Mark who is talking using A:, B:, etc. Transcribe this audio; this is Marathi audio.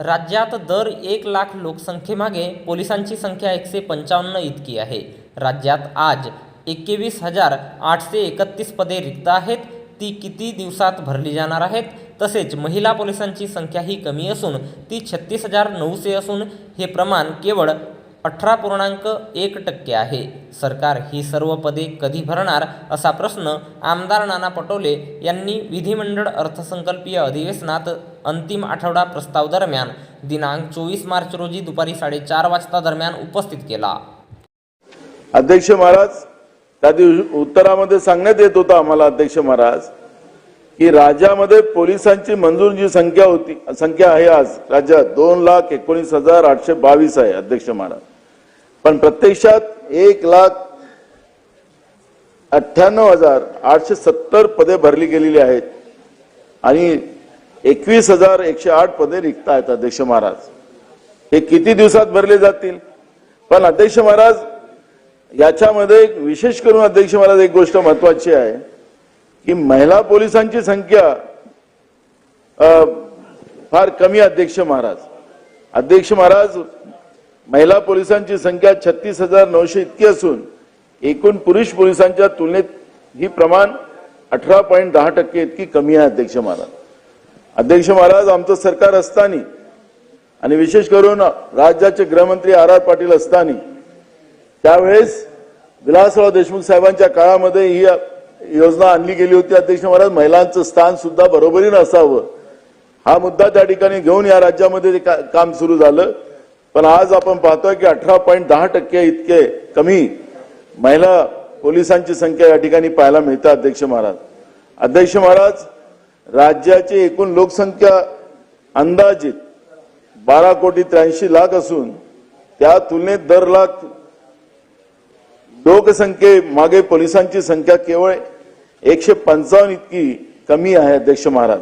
A: राज्यात दर एक लाख लोकसंख्येमागे पोलिसांची संख्या एकशे पंचावन्न इतकी आहे. राज्यात आज एकवीस हजार आठशे एकतीस पदे रिक्त आहेत. ती किती दिवसात भरली जाणार आहेत? तसेच महिला पोलिसांची संख्याही कमी असून ती छत्तीस हजार नऊशे असून हे प्रमाण केवळ अठरा पूर्णांक एक टक्के आहे. सरकार ही सर्व पदे कधी भरणार असा प्रश्न आमदार नाना पटोले यांनी विधिमंडळ अर्थसंकल्पीय अधिवेशनात अंतिम आठवडा प्रस्ताव दरम्यान दिनांक चोवीस मार्च रोजी दुपारी साडेचार वाजता दरम्यान उपस्थित केला.
B: अध्यक्ष महाराज त्या दिवशी उत्तरामध्ये सांगण्यात येत होतं आम्हाला अध्यक्ष महाराज की राज्यामध्ये पोलिसांची मंजूर जी संख्या होती संख्या आहे आज. राज्यात दोन लाख एकोणीस हजार आठशे बावीस आहे अध्यक्ष महाराज. पण प्रत्यक्षात एक लाख अठ्ठ्याण्णव हजार आठशे सत्तर पदे भरली गेलेली आहेत. आणि एकवीस हजार एकशे आठ पदे रिक्त आहेत अध्यक्ष महाराज. हे किती दिवसात भरले जातील? पण अध्यक्ष महाराज याच्यामध्ये एक विशेष करून अध्यक्ष महाराज एक गोष्ट महत्वाची आहे की महिला पोलिसांची संख्या फार कमी अध्यक्ष महाराज. अध्यक्ष महाराज महिला पोलिसांची संख्या छत्तीस हजार नऊशे इतकी असून एकूण पुरुष पोलिसांच्या तुलनेत ही प्रमाण अठरा पॉईंट दहा टक्के इतकी कमी आहे अध्यक्ष महाराज. अध्यक्ष महाराज आमचं सरकार असताना आणि विशेष करून राज्याचे गृहमंत्री आर आर पाटील असताना त्यावेळेस विलासराव देशमुख साहेबांच्या काळामध्ये ही योजना आणली गेली होती. अध्यक्ष महाराज महिलांचं स्थान सुद्धा बरोबरीनं असावं. हा मुद्दा त्या ठिकाणी घेऊन या राज्यामध्ये ते का- काम सुरू झालं. पण आज आपण पाहतोय की अठरा पॉईंट दहा टक्के इतके कमी महिला पोलिसांची संख्या या ठिकाणी पाहायला मिळते अध्यक्ष महाराज. अध्यक्ष महाराज राज्याची एकूण लोकसंख्या अंदाजित बारा कोटी त्र्याऐंशी लाख असून त्या तुलनेत दर लाख लोकसंख्ये मागे पोलिसांची संख्या केवळ एकशे पंचावन्न इतकी कमी आहे अध्यक्ष महाराज.